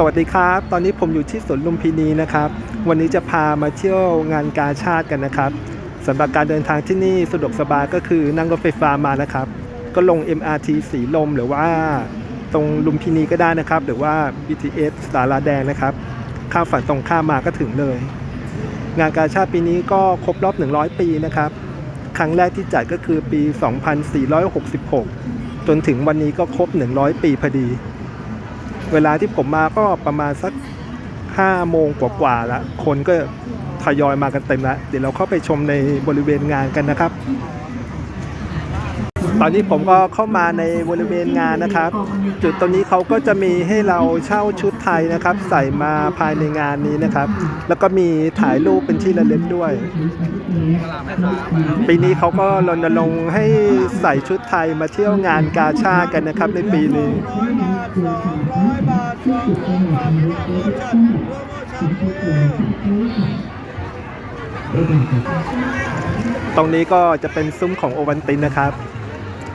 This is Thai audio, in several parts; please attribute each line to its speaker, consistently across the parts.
Speaker 1: สวัสดีครับ ตอนนี้ผมอยู่ที่สวนลุมพินีนะครับ วันนี้จะพามาเที่ยวงานกาชาติกันนะครับสำหรับการเดินทางที่นี่สะดวกสบายก็คือนั่งรถไฟฟ้ามานะครับ ก็ลง MRT สีลมหรือว่าตรงลุมพินีก็ได้นะครับ หรือว่า BTS สาราแดงนะครับ ข้ามฝั่งตรงข้ามมาก็ถึงเลย งานกาชาติปีนี้ก็ครบรอบ 100 ปีนะครับ ครั้งแรกที่จัดก็คือปี 2466 จนถึงวันนี้ก็ครบ 100 ปีพอดี เวลาที่ผมมาก็ประมาณสัก5โมงกว่าๆละคนก็ทยอยมากันเต็มล้วเดี๋ยวเราเข้าไปชมในบริเวณงานกันนะครับ ตอนนี้ผมก็เข้ามาในบริเวณงานนะครับ จุดตรงนี้เขาก็จะมีให้เราเช่าชุดไทยนะครับ ใส่มาภายในงานนี้นะครับ แล้วก็มีถ่ายรูปเป็นที่ระลึกด้วย ปีนี้เขาก็รณรงค์ให้ใส่ชุดไทยมาเที่ยวงานกาชาติกันนะครับในปีนี้ ตรงนี้ก็จะเป็นซุ้มของโอวันตินนะครับ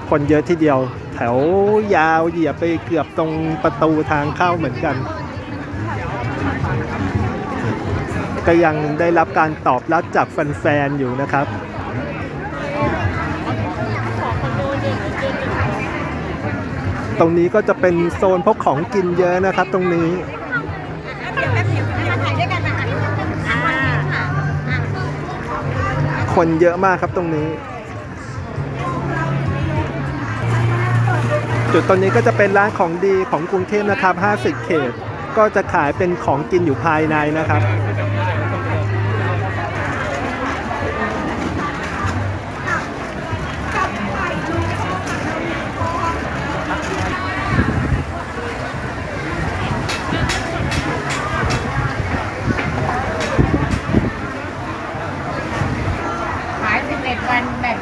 Speaker 1: คนเยอะทีเดียว แถวยาวเหยียบไปเกือบตรงประตูทางเข้าเหมือนกัน ก็ยังได้รับการตอบรับจากแฟนๆอยู่นะครับ ตรงนี้ก็จะเป็นโซนพวกของกินเยอะนะครับ ตรงนี้ คนเยอะมากครับตรงนี้ จุดตรงนี้ก็จะเป็นร้านของดีของกรุงเทพนะครับ 50 เขต ก็จะขายเป็นของกินอยู่ภายในนะครับ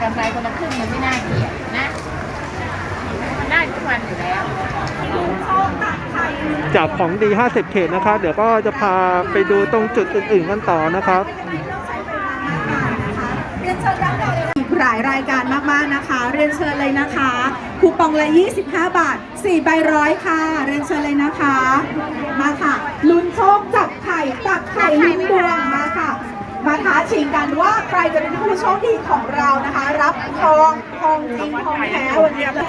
Speaker 2: กำไรคนละครึ่งมันไม่น่าเกลียดนะ มันได้ทุกวันอยู่แล้ว
Speaker 1: จากของดี 50 เขตนะครับเดี๋ยวก็จะพาไปดูตรงจุดอื่น ๆ กันต่อนะครับ
Speaker 3: อีกหลายรายการมากๆนะคะ เรียนเชิญเลยนะคะ คูปองละ 25 บาท 4 ใบร้อยค่ะ เรียนเชิญเลยนะคะ มาค่ะ ลุ้นโชคจับไข่ตักไข่ลุ้นดวงมาค่ะ มาท้าชิงกันว่าใครจะเป็นผู้โชคดีของเรานะคะ รับทองทองจริงทองแท้วันนี้เลย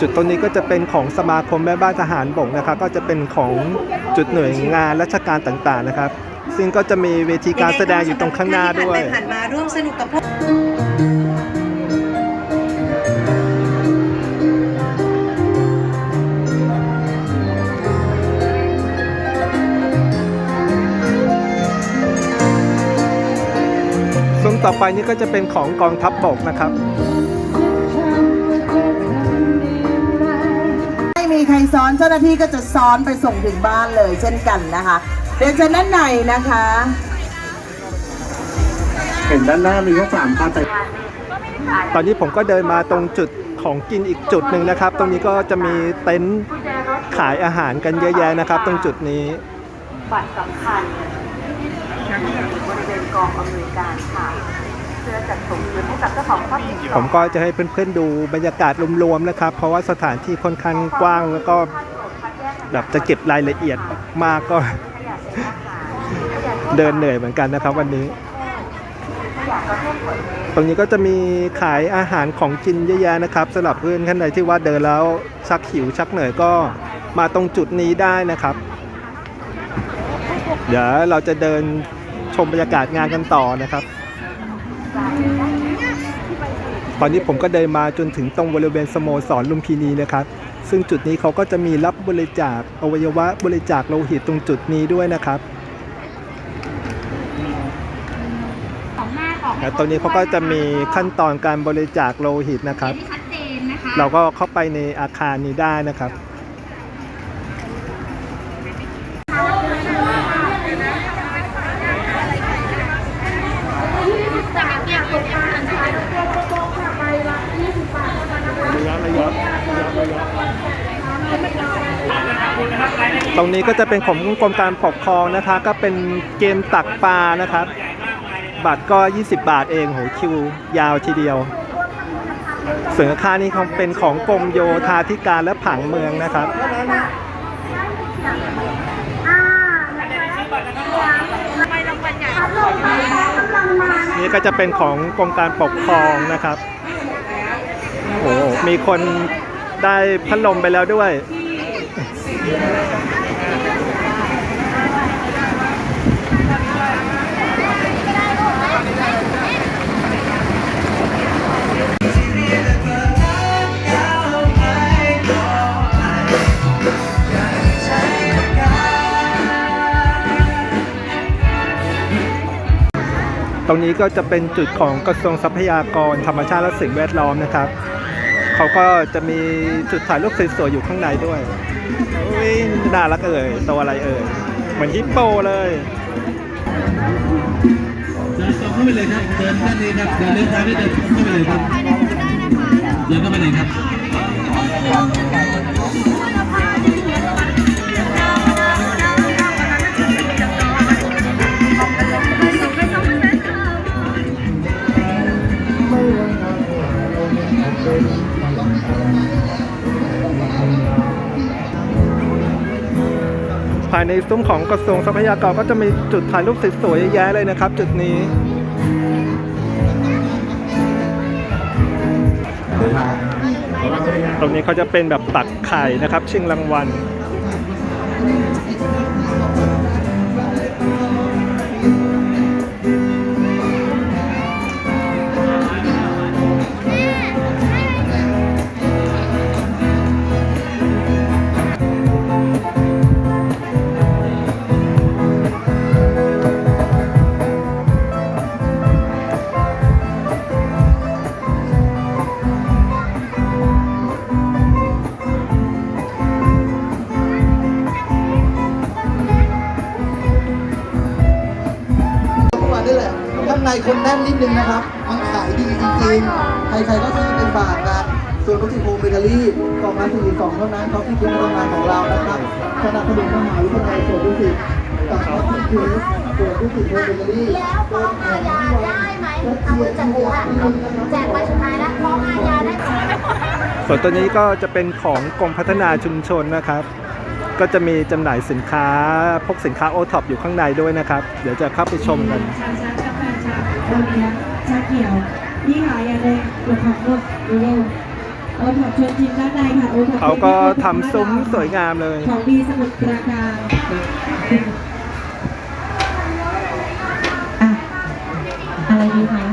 Speaker 1: จุดตรงนี้ก็จะเป็นของสมาคมแม่บ้านทหารบกนะครับ ก็จะเป็นของจุดหน่วยงานราชการต่างๆนะครับ ซึ่งก็จะมีเวทีการแสดงอยู่ตรงข้างหน้าด้วย
Speaker 3: ผ่านมาร่วมสนุกกับพวก
Speaker 1: อไปนี่ก็จะเป็นของกองทัพบบกนะครับ
Speaker 4: ไม่มีใครซ้อนเจ้าหน้าที่ก็จะซ้อนไปส่งถึงบ้านเลยเช่นกันนะคะเรียนเชิญด้านในนะคะ
Speaker 5: เห็นด้านหน้ามีแค่สามคันแต่
Speaker 1: ตอนนี้ผมก็เดินมาตรงจุดของกินอีกจุดหนึ่งนะครับ ตรงนี้ก็จะมีเต็นท์ขายอาหารกันเยอะแยะนะครับ ตรงจุดนี้
Speaker 6: บัตรสำคัญบริเวณกองอำนวยการค่ะ เพื่อจัดส่งคืนให้กับเจ้าของทรัพย์สิน
Speaker 1: ผมก็จะให้เพื่อนๆดูบรรยากาศรวมๆนะครับ เพราะว่าสถานที่ค่อนข้างกว้างแล้วก็แบบจะเก็บรายละเอียดมากก็ เดินเหนื่อยเหมือนกันนะครับวันนี้ ตรงนี้ก็จะมีขายอาหารของกินเยอะแยะนะครับสำหรับเพื่อนท่านใดที่ว่าเดินแล้วชักหิวชักเหนื่อยก็มาตรงจุดนี้ได้นะครับ เดี๋ยวเราจะเดินชมบรรยากาศงานกันต่อนะครับ ตอนนี้ผมก็เดินมาจนถึงตรงบริเวณสโมสรลุมพินีนะครับ ซึ่งจุดนี้เขาก็จะมีรับบริจาคอวัยวะบริจาคโลหิตตรงจุดนี้ด้วยนะครับ
Speaker 2: ของหน้าออกให้
Speaker 1: และตรงนี้เขาก็จะมีขั้นตอนการบริจาคโลหิตนะครับ
Speaker 2: ที่ชัดเจนนะคะ
Speaker 1: เราก็เข้าไปในอาคารนี้ได้นะครับ รงนี้ก็จะเป็นของกรมการปกครองนะคะ ก็เป็นเกมตักปลานะครับ บัตรก็ 20 บาทเองโหคิวยาวทีเดียวส่วนราคานี้เขาเป็นของกรมโยธาธิการและผังเมืองนะครับนี่ก็จะเป็นของกรมการปกครองนะครับ โอ้โหมีคนได้พัดลมไปแล้วด้วย ตรงนี้ก็จะเป็นจุดของกระทรวงทรัพยากรธรรมชาติและสิ่งแวดล้อมนะครับ เขาก็จะมีจุดถ่ายรูปสวยๆอยู่ข้างในด้วยอุ้ยน่ารักเอ่ยตัวอะไรเอ่ยเหมือนฮิปโปเลย
Speaker 7: เดินตรงเข้าไปเลยครับเดินด้านนี้ครับเดินเลี้ยวซ้ายไม่เดินเข้าไปเลยครับเดินเข้าไปเลยครับ
Speaker 1: ภายในซุ้มของกระทรวงทรัพยากรก็จะมีจุดถ่ายรูปสวยๆแยะเลยนะครับ จุดนี้ตรงนี้เขาจะเป็นแบบตักไข่นะครับ ชิงรางวัล
Speaker 8: ในคนแน่นนิดนึงนะครับ มันขายดีจริงๆ ใครๆก็ซื้อไปฝากกัน ส่วนวัตถุโฮมเบเกอรี่กล่องละสี่กล่องเท่านั้นเขาที่เป็นพนักงานของเรานะครับสนับสนุนมหาวิทยาลัยสวนดุสิตกับวัตถุเคสสวนดุสิตโฮมเบเกอรี่
Speaker 9: แล้วฟ้องอาญาได้ไหมเอามือจับหัวแจกใบสุดท้ายแล้วฟ้องอาญาได้ไหม
Speaker 1: ส่วนตัวนี้ก็จะเป็นของกรมพัฒนาชุมชนนะครับ ก็จะมีจำหน่ายสินค้าพวกสินค้าโอท็อปอยู่ข้างในด้วยนะครับ เดี๋ยวจะเข้าไปชมกัน
Speaker 3: ชาชักกาแฟชาโอเลี้ยงชาเขียวพี่ขายอย่าเลยกดผักกดเร็วๆโอท็อปชวนชิมด้านในค่ะโอท็อป
Speaker 1: เขาก็ทำซุ้มสวยงามเลย
Speaker 3: ของดีสมุทรปราการอะอะไรดีคะ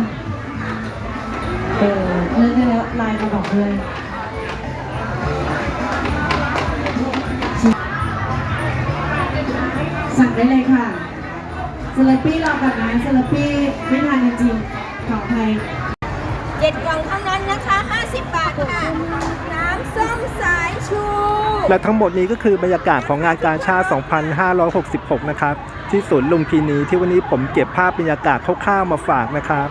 Speaker 3: เออเลือกได้แล้วไลน์มาบอกเลยสั่งได้เลยค่ะ สลัดปี้รอก่อนนะสลัดปี้ไม่ทานจริงๆขออภัย
Speaker 9: เจ็ดกล่องเท่านั้นนะคะ 50 บาทค่ะ น้ำส้มสายชู
Speaker 1: และทั้งหมดนี้ก็คือบรรยากาศของงานการชาติ 2566 นะครับ ที่ศูนย์ลุมพินีที่วันนี้ผมเก็บภาพบรรยากาศคร่าวๆมาฝากนะครับ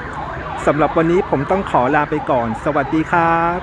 Speaker 1: สำหรับวันนี้ผมต้องขอลาไปก่อน สวัสดีครับ